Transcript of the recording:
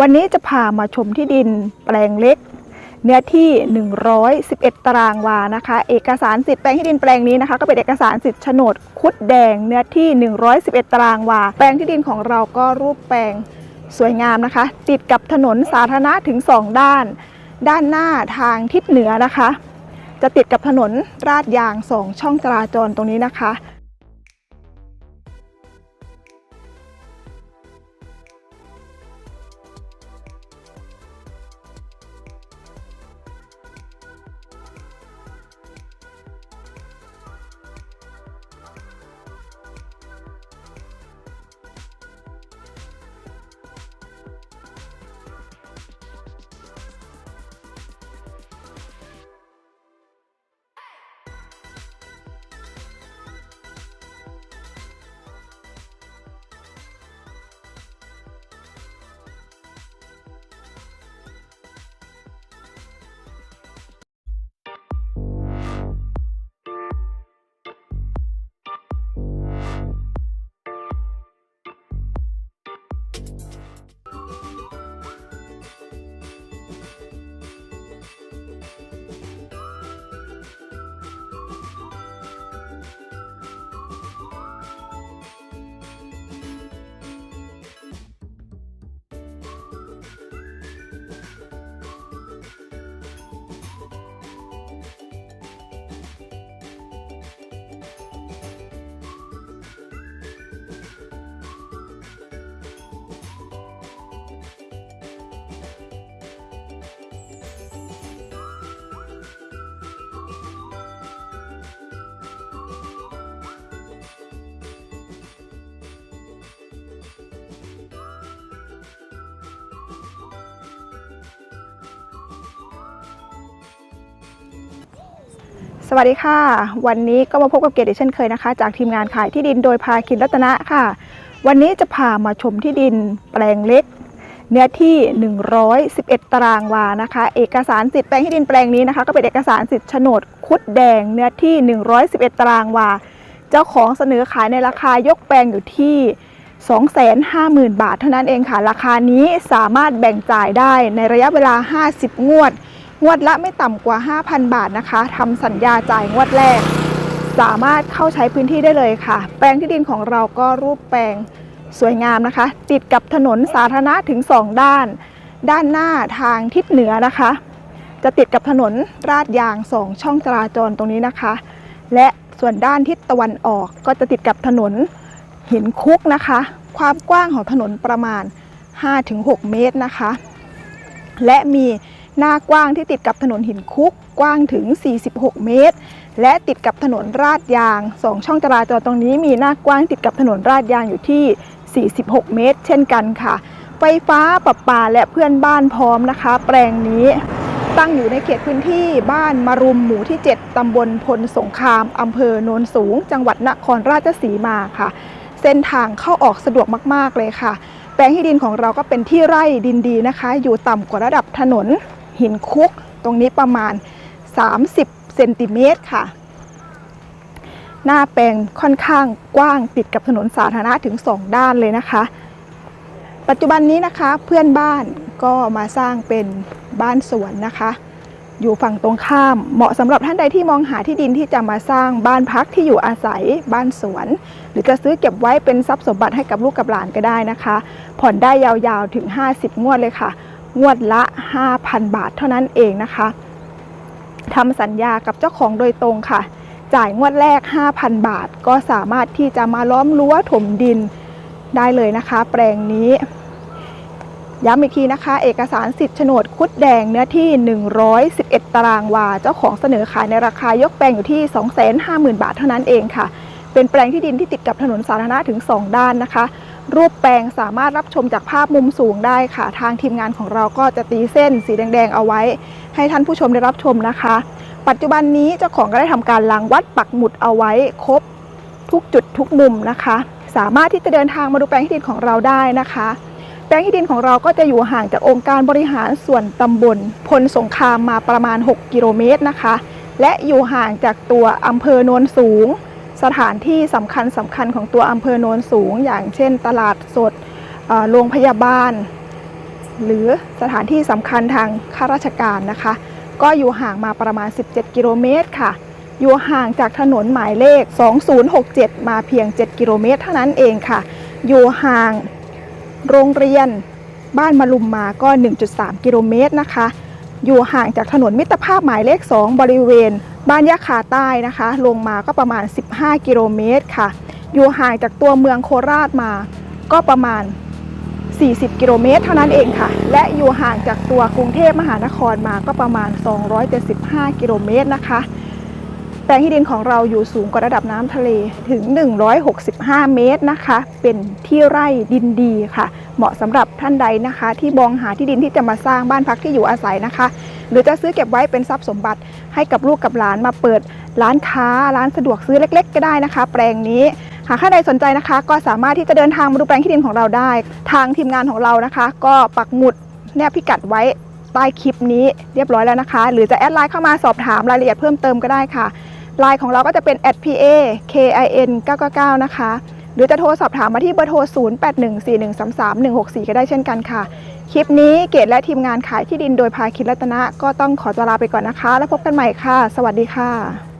วันนี้จะพามาชมที่ดินแปลงเล็ก เนื้อที่ 111 ตารางวานะคะ เอกสารสิทธิ์แปลงที่ดินแปลงนี้นะคะ ก็เป็นเอกสารสิทธิ์โฉนดคุดแดง เนื้อที่ 111 ตารางวา แปลงที่ดินของเราก็รูปแปลงสวยงามนะคะ ติดกับถนนสาธารณะถึง 2 ด้าน ด้านหน้าทางทิศเหนือนะคะ จะติดกับถนนราดยาง 2 ช่องจราจรตรงนี้นะคะ สวัสดีค่ะ วันนี้ก็มาพบกับเกดอีกเช่นเคยนะคะ จากทีมงานขายที่ดินโดยพาคินรัตนะค่ะ วันนี้จะพามาชมที่ดินแปลงเล็ก เนื้อที่ 111 ตารางวานะคะ เอกสารสิทธิ์แปลงที่ดินแปลงนี้นะคะ ก็เป็นเอกสารสิทธิ์โฉนดคุดแดง เนื้อที่ 111 ตารางวา เจ้าของเสนอขายในราคายกแปลงอยู่ที่ 250,000 บาท เท่านั้นเองค่ะ ราคานี้สามารถแบ่งจ่ายได้ในระยะเวลา 50 งวด งวดละไม่ต่ำกว่า 5,000 บาทนะคะทำสัญญาจ่ายงวดแรก สามารถเข้าใช้พื้นที่ได้เลยค่ะ แปลงที่ดินของเราก็รูปแปลงสวยงามนะคะ ติดกับถนนสาธารณะถึง 2 ด้าน ด้านหน้าทางทิศเหนือนะคะ จะติดกับถนนราดยาง2ช่องจราจรตรงนี้นะคะ และส่วนด้านทิศตะวันออกก็จะติดกับถนนหินคุกนะคะ ความกว้างของถนนประมาณ 5-6 เมตรนะคะ และมี หน้ากว้างที่ติดกับถนนหินคุกกว้างถึง 46 เมตร และติดกับถนนราดยาง 2 ช่องจราจรตรงนี้มีหน้ากว้างติดกับถนนราดยางอยู่ที่ 46 เมตร เช่นกันค่ะ ไฟฟ้าประปาและเพื่อนบ้านพร้อมนะคะ แปลงนี้ตั้งอยู่ในเขตพื้นที่บ้านมารุมหมู่ที่ 7 ตำบลพลสงครามอำเภอโนนสูง จังหวัดนครราชสีมาค่ะ เส้นทางเข้าออกสะดวกมาก ๆ เลยค่ะ แปลงที่ดินของเราก็เป็นที่ไร่ดินดีนะคะ อยู่ต่ำกว่าระดับถนน หินคุกตรงนี้ประมาณ 30เซนติเมตรค่ะ หน้าแปลงค่อนข้างกว้างติดกับถนนสาธารณะถึง 2 ด้านเลยนะคะ ปัจจุบันนี้นะคะเพื่อนบ้านก็มาสร้างเป็นบ้านสวนนะคะ อยู่ฝั่งตรงข้ามเหมาะสำหรับท่านใดที่มองหาที่ดินที่จะมาสร้างบ้านพักที่อยู่อาศัยบ้านสวน หรือจะซื้อเก็บไว้เป็นทรัพย์สมบัติให้กับลูกกับหลานก็ได้นะคะ ผ่อนได้ยาวๆถึง 50 งวดเลยค่ะ งวดละ 5,000 บาทเท่านั้นเองนะคะทำสัญญากับเจ้าของโดยตรงค่ะ จ่ายงวดแรก 5,000 บาท ก็สามารถที่จะมาล้อมรั้วถมดินได้เลยนะคะ แปลงนี้ ย้ำอีกทีนะคะ เอกสารสิทธิ์โฉนดคุดแดงเนื้อที่ 111 ตารางวา เจ้าของเสนอขายในราคายกแปลงอยู่ที่ 250,000 บาทเท่านั้นเองค่ะ เป็นแปลงที่ดินที่ติดกับถนนสาธารณะถึง 2 ด้านนะคะ รูปแปลงสามารถรับชมจากภาพมุมสูงได้ค่ะ ทางทีมงานของเราก็จะตีเส้นสีแดงๆเอาไว้ ให้ท่านผู้ชมได้รับชมนะคะ ปัจจุบันนี้เจ้าของก็ได้ทำการลังวัดปักหมุดเอาไว้ครบทุกจุดทุกมุมนะคะ สามารถที่จะเดินทางมาดูแปลงที่ดินของเราได้นะคะแปลงที่ดินของเราก็จะอยู่ห่างจากองค์การบริหารส่วนตำบลพลสงครามมาประมาณ 6 กิโลเมตรนะคะ และอยู่ห่างจากตัวอำเภอโนนสูง สถานที่สำคัญสำคัญของตัวอำเภอโนนสูง อย่างเช่น ตลาดสดโรงพยาบาล หรือสถานที่สำคัญทางข้าราชการนะคะ ก็อยู่ห่างมาประมาณ 17 กิโลเมตรค่ะ อยู่ห่างจากถนนหมายเลข 2067 มาเพียง 7 กิโลเมตรเท่านั้นเองค่ะ อยู่ห่างโรงเรียนบ้านมาลุมมาก็ 1.3 กิโลเมตรนะคะ อยู่ห่างจากถนนมิตรภาพหมายเลข 2 บริเวณ บ้านยะคาใต้นะคะ ลงมาก็ประมาณ 15 กิโลเมตรค่ะ อยู่ห่างจากตัวเมืองโคราชมา ก็ประมาณ 40 กิโลเมตร เท่านั้นเองค่ะ และอยู่ห่างจากตัวกรุงเทพมหานครมาก็ประมาณ 275 กิโลเมตรนะคะ แปลงที่ดินของเราอยู่สูงกว่าระดับน้ำทะเลถึง 165 เมตรนะคะ เป็นที่ไร่ดินดีค่ะ เหมาะสำหรับท่านใดนะคะ ที่มองหาที่ดินที่จะมาสร้างบ้านพักที่อยู่อาศัยนะคะ หรือจะซื้อเก็บไว้เป็นทรัพย์สมบัติ ให้กับลูกกับหลานมาเปิดร้านค้าร้านสะดวกซื้อเล็ก ๆ ก็ได้นะคะ แปลงนี้หากท่านใดสนใจนะคะ ก็สามารถที่จะเดินทางมาดูแปลงที่ดินของเราได้ ทางทีมงานของเรานะคะ ก็ปักหมุดแนบพิกัดไว้ใต้คลิปนี้เรียบร้อยแล้วนะคะ หรือจะแอดไลน์เข้ามาสอบถามรายละเอียดเพิ่มเติมก็ได้ค่ะไลน์ของเราก็จะเป็น @pa kin 999นะคะ หรือจะโทรสอบถามมาที่เบอร์โทร 0814133164 ก็ได้เช่นกันค่ะ คลิปนี้เกดและทีมงานขายที่ดินโดยภาคินรัตนะ ก็ต้องขอตัวลาไปก่อนนะคะ แล้วพบกันใหม่ค่ะ สวัสดีค่ะ